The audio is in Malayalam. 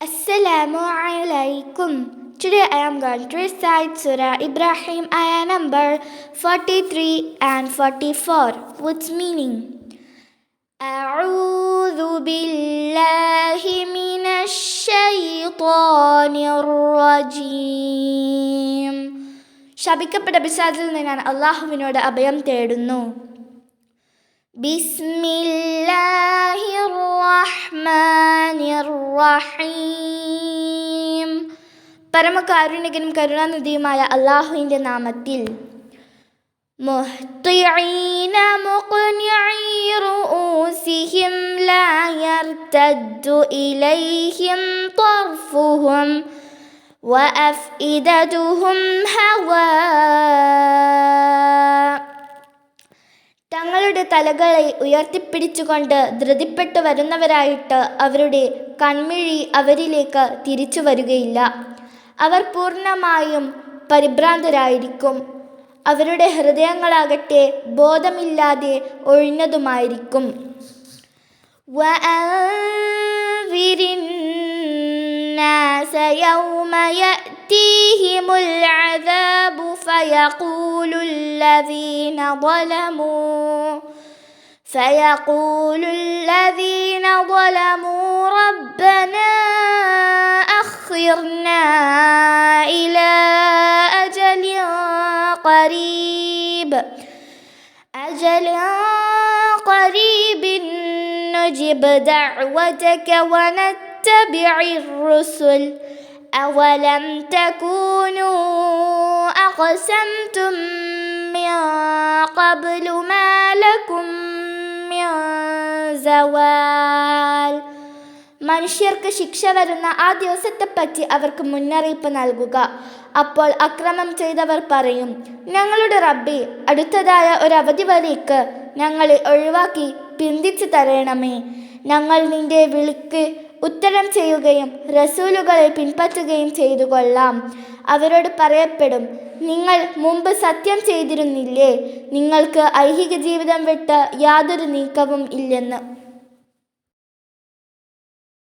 Assalamu alaikum. Today I am going to recite Surah Ibrahim ayah number 43 and 44. What's meaning? أعوذ بالله من الشيطان الرجيم ശപിക്കപ്പെട്ട പിശാചിൽ നിന്ന് ഞാൻ അള്ളാഹുവിനോട് അഭയം തേടുന്നു ബിസ്മില്ലാഹിർ റഹ്മാനിർ റഹീം പരമകാരുണികനും കരുണാനിധിയുമായ അള്ളാഹുവിൻ്റെ നാമത്തിൽ مهطعين مقنعي رؤوسهم لا يرتد إليهم طرفهم وأفئدتهم هواء തങ്ങളുടെ തലകളെ ഉയർത്തിപ്പിടിച്ചുകൊണ്ട് ധൃതിപ്പെട്ടു വരുന്നവരായിട്ട് അവരുടെ കൺമിഴി അവരിലേക്ക് തിരിച്ചു വരികയില്ല അവർ പൂർണ്ണമായും പരിഭ്രാന്തരായിരിക്കും അവരുടെ ഹൃദയങ്ങളാകട്ടെ ബോധമില്ലാതെ ഒഴിഞ്ഞതുമായിരിക്കും وأنذر الناس يوم يأتيهم العذاب فيقول الذين ظلموا فيقول الذين ظلموا قريب. أجل قريب نجب دعوتك ونتبع الرسل. أولم تكونوا أقسمتم من قبل ما لكم من زوال؟ മനുഷ്യർക്ക് ശിക്ഷ വരുന്ന ആ ദിവസത്തെപ്പറ്റി അവർക്ക് മുന്നറിയിപ്പ് നൽകുക. അപ്പോൾ അക്രമം ചെയ്തവർ പറയും ഞങ്ങളുടെ റബ്ബി അടുത്തതായ ഒരവധി വരേക്ക് ഞങ്ങളെ ഒഴിവാക്കി പിന്തിച്ചു തരണമേ. ഞങ്ങൾ നിന്റെ വിളിക്ക് ഉത്തരം ചെയ്യുകയും റസൂലുകളെ പിൻപറ്റുകയും ചെയ്തു കൊള്ളാം. അവരോട് പറയപ്പെടും നിങ്ങൾ മുമ്പ് സത്യം ചെയ്തിരുന്നില്ലേ? നിങ്ങൾക്ക് ഐഹിക ജീവിതം വിട്ട് യാതൊരു നീക്കവും ഇല്ലെന്ന്.